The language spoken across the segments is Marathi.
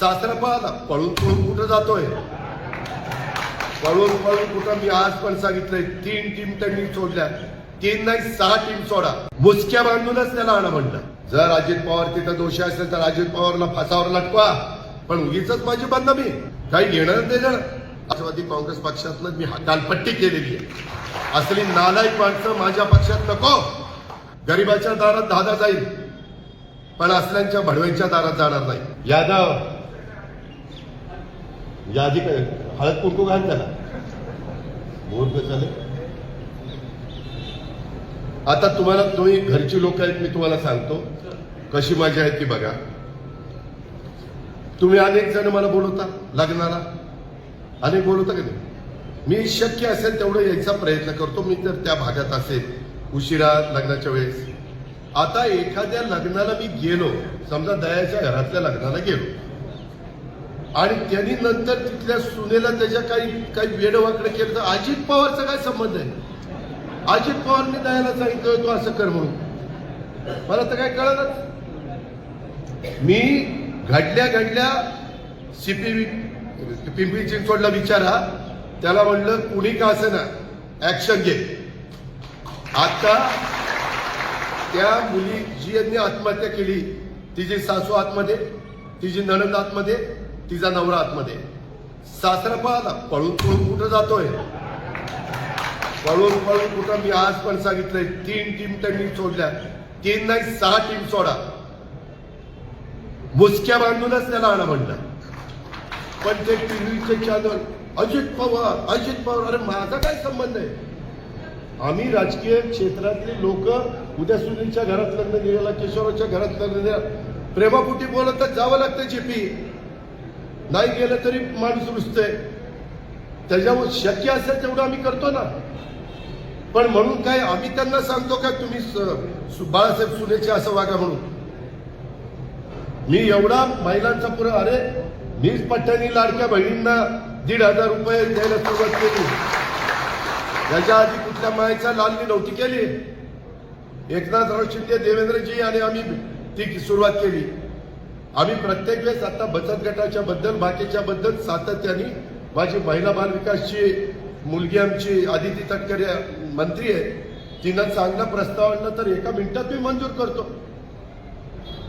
सासरा पाहला पळून पळून कुठं जातोय? पळून पळून कुठं मी आज पण सांगितलंय तीन टीम त्यांनी सोडल्या. तीन नाही सहा टीम सोडा. मुसक्या बांधूनच त्याला आणा म्हणलं. जर अजित पवार तिथं दोषी असेल तर अजित पवारला फासावर लटकवा. पण उगीच माझी बंदमी. काही घेणं देणं. राष्ट्रवादी काँग्रेस पक्षातलं मी हकालपट्टी केलेली आहे. असली नालायक माणसं माझ्या पक्षात नको. गरिबाच्या दारात दादा जाईल. पण असल्यांच्या भडव्यांच्या दारात जाणार नाही. यादव म्हणजे यादी काय हळद कुंकू घाल त्याला मूर्ख चालेल आता तुम्हाला तुम्ही घरची लोक आहेत मी तुम्हाला सांगतो. कशी मजा आहे ती बघा. तुम्ही अनेक जण मला बोलवता लग्नाला. अनेक बोलवता का नाही? मी शक्य असेल तेवढं यायचा प्रयत्न करतो मी तर त्या भागात असेल. उशिरा लग्नाच्या वेळेस. आता एखाद्या लग्नाला मी गेलो समजा दयाच्या घरातल्या लग्नाला गेलो. आणि त्यांनी नंतर तिथल्या सुनेला त्याच्या काही काही वेडवाकडे केलं तर अजित पवारचा काय संबंध आहे? अजित पवारने दयाला सांगितलं तो असं कर म्हणून. मला तर काय कळलंच. मी घडल्या घडल्या सीपी पिंपरी चिंचवडला विचारा. त्याला म्हणलं कुणी का असं ना ऍक्शन घे. आता त्या मुली जी यांनी आत्महत्या केली तिची सासू आतमध्ये तिची नणंद आतमध्ये तिचा नवरा आतमध्ये. सासरा पाहला पळून पळून कुठं जातोय? पळून पळून कुठं? मी आज पण सांगितलंय तीन टीम त्यांनी सोडल्या. तीन नाही सहा टीम सोडा. मुसक्या बांधूनच त्याला आणा म्हणलं. पण ते टीव्हीचे चॅनल अजित पवार अजित पवार अरे माझा काय संबंध आहे? आम्ही राजकीय क्षेत्रातली लोक उद्या सुनीलच्या घरात लग्न गेलेला किशोराच्या घरात लग्न गेला प्रेमापुटी बोलत तर जावं लागतं जेपी. नाही गेलं तरी माणूस रुजतंय त्याच्यावर शक्य असेल तेवढं आम्ही करतो ना. पण म्हणून काय आम्ही त्यांना सांगतो का तुम्ही स- सु- बाळासाहेब सुनेचे असं वागा म्हणून. मी एवढा महिलांचा पुरा अरे मीच पट्ट्यानी लाडक्या बहिणींना दीड हजार रुपये द्यायला सुरुवात केली. त्याच्या आधी कुठल्या मायेच्या लालनी नव्हती केली. एकनाथराव शिंदे देवेंद्रजी आणि आम्ही ती सुरुवात केली. आम्ही प्रत्येक वेळेस आता बचत गटाच्या बद्दल बाकीच्या बद्दल सातत्याने माझी महिला बाल विकासची मुलगी आमची आदिती तटकरे मंत्री आहे तिनं चांगला प्रस्ताव आणला तर एका मिनिटात मी मंजूर करतो.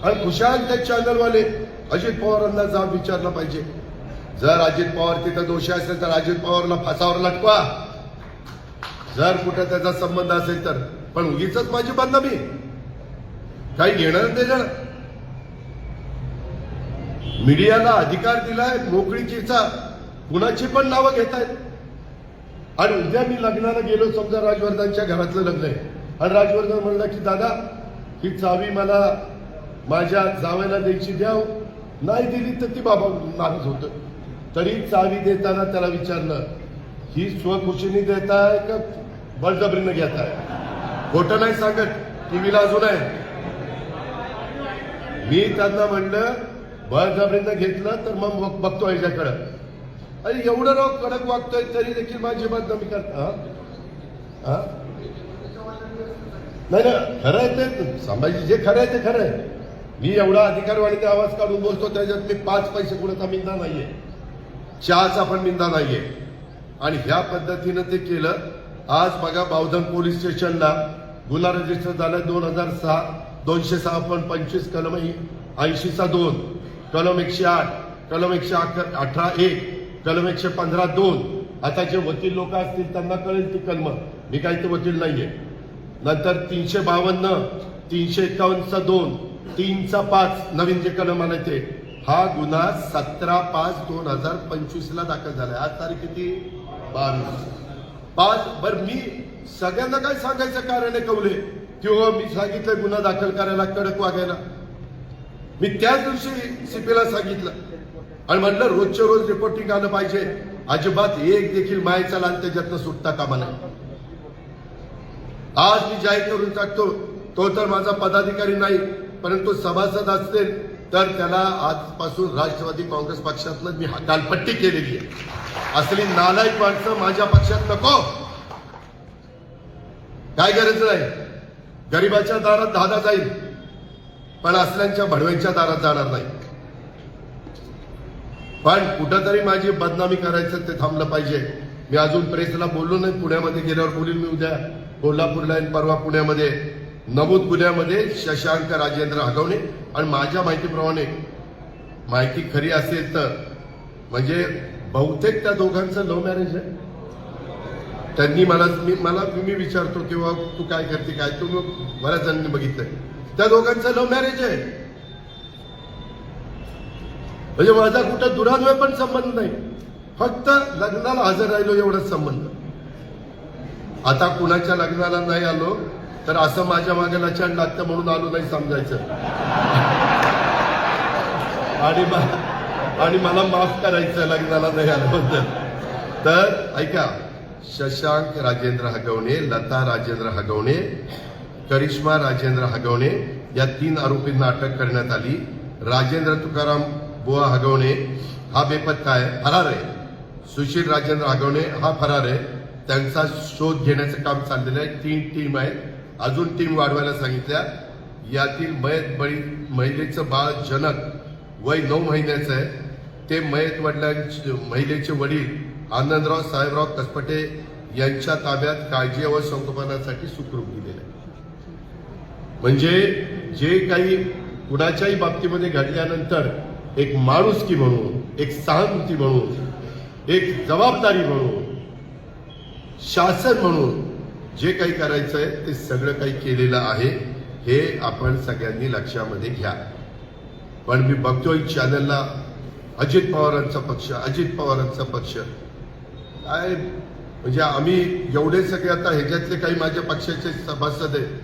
आणि खुशाल त्या चॅनलवाले अजित पवारांना जाब विचारला पाहिजे. जर अजित पवार तिथं दोषी असेल तर अजित पवारला फासावर लटकवा. जर कुठं त्याचा संबंध असेल तर. पण उगीच माझी बंदमी काही घेणं देणार मीडियाला अधिकार दिलाय मोकळीकीचा कुणाची पण नावं घेत आहेत आणि उद्या मी लग्नाला गेलो समजा राजवर्धनच्या घरातलं लग्न आहे. आणि राजवर्धन म्हणलं की दादा ही चावी मला माझ्या जावयाला द्यायची द्याव नाही दिली तर ती बाबा नाराज होत. तरी चावी देताना त्याला विचारलं ही स्वखुशीने देताय का बळजबरीनं घेताय? खोटं नाही सांगत टीव्हीला अजून आहे. मी त्यांना म्हणलं बळजबरीनं घेतलं तर मग बघतो याच्याकडं अरे एवढं राव कडक वागतोय तरी देखील माझी बदनामी करता हा? नाही ना खरं आहे ते. संभाजी जे खरं आहे ते खरं आहे. मी एवढा अधिकारवाणीचा आवाज काढून बोलतो त्याच्यात मी पाच पैसे कुणाचा मिंदा नाहीये. चहाचा पण मिंदा नाहीये. आणि ह्या पद्धतीनं ते केलं. आज बघा बावधन पोलीस स्टेशनला गुन्हा रजिस्टर झाला दोन हजार सहा दोनशे सहा पण पंचवीस कलम ऐंशीचा दोन. कलम एकशे आठ कलम एकशे अठरा एक कलम एकशे पंधरा दोन. आता जे वकील लोक असतील त्यांना कळेल ती कलम. मी काही ते वकील नाहीये. नंतर तीनशे बावन्न तीनशे एकावन्नचा दोन तीनचा पाच नवीन जे कलम आले ते. हा गुन्हा सतरा पाच दोन हजार पंचवीस ला दाखल झालाय. आज तारीख किती? बावीस. पाच बर मी सगळ्यांना काय सांगायचं कारण आहे कवले की हो मी सांगितलं गुन्हा दाखल करायला कडक वागायला. मी त्याच दिवशी सीपीला सांगितलं. आणि म्हटलं रोजच्या रोज रिपोर्टिंग आलं पाहिजे. अजिबात एक देखील मायचा लाल त्याच्यातनं सुटता कामा नाही आज मी जाहीर करून टाकतो तो तर माझा पदाधिकारी नाही परंतु सभासद असतील तर त्याला आजपासून राष्ट्रवादी काँग्रेस पक्षातनं मी हकालपट्टी केलेली आहे. असली नालायक माणसं माझ्या पक्षात नको. काय गरज नाही. गरिबाच्या दारात दादा जाईल. पण असल्यांच्या भडव्यांच्या दारात जाणार नाही. पण कुठंतरी माझी बदनामी करायचं ते थांबलं पाहिजे. मी अजून प्रेसला बोललो नाही पुण्यामध्ये गेल्यावर बोलील मी उद्या. कोल्हापूरला आणि परवा पुण्यामध्ये. नमूद गुन्ह्यामध्ये शशांक राजेंद्र हगवणे आणि माझ्या माहितीप्रमाणे. माहिती खरी असेल तर. म्हणजे बहुतेक त्या दोघांचं लव्ह मॅरेज आहे. त्यांनी मला मी मला मी विचारतो किंवा तू काय करते काय तू बऱ्याच जणांनी बघितलंय. त्या दोघांचं लव्ह मॅरेज आहे. म्हणजे माझा कुठं दुरान्वय पण संबंध नाही. फक्त लग्नाला हजर राहिलो एवढाच संबंध. आता कुणाच्या लग्नाला नाही आलो तर असं माझ्या मागे लक्षात लागतं म्हणून आलो नाही समजायचं. आणि आणि मला माफ करायचं लग्नाला नाही आल्याबद्दल तर ऐका शशांक राजेंद्र हगवणे लता राजेंद्र हगवणे करिश्मा राजेंद्र हगवणे या तीन आरोपींना अटक करण्यात आली. राजेंद्र तुकाराम बुवा हगवणे हा बेपत्ता आहे फरार आहे. सुशील राजेंद्र हगवणे हा फरार आहे. त्यांचा शोध घेण्याचं काम चाललेलं आहे. तीन टीम आहेत. अजून टीम वाढवायला सांगितल्या. यातील मयत बळी महिलेचं बाळ जनक वय नऊ महिन्याचं आहे. ते मयत वडिलांचे महिलेचे वडील आनंदराव साहेबराव कसपटे यांच्या ताब्यात काळजी व संगोपनासाठी सुखरूप दिलेलं आहे. म्हणजे जे काही कुणाच्याही बाबतीमध्ये घडल्यानंतर एक माणुसकी म्हणून एक सहानुभूती म्हणून एक जबाबदारी म्हणून शासन म्हणून जे काही करायचं आहे ते सगळं काही केलेलं आहे हे आपण सगळ्यांनी लक्षामध्ये घ्या. पण मी बघतोय चॅनलला अजित पवारांचा पक्ष अजित पवारांचा पक्ष. काय? म्हणजे आम्ही एवढे सगळे आता ह्याच्यातले काही माझ्या पक्षाचे सभासद आहेत.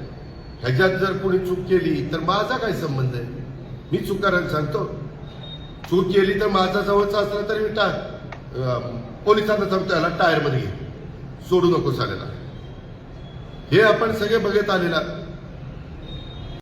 ह्याच्यात जर कोणी चूक केली तर माझा काय संबंध आहे? मी चुकारायला सांगतो. चूक केली तर माझा जवळचा असला तरी मी टा पोलिसांना सांगतो याला टायरमध्ये घे. सोडू नको सांगायला हे आपण सगळे बघत आलेला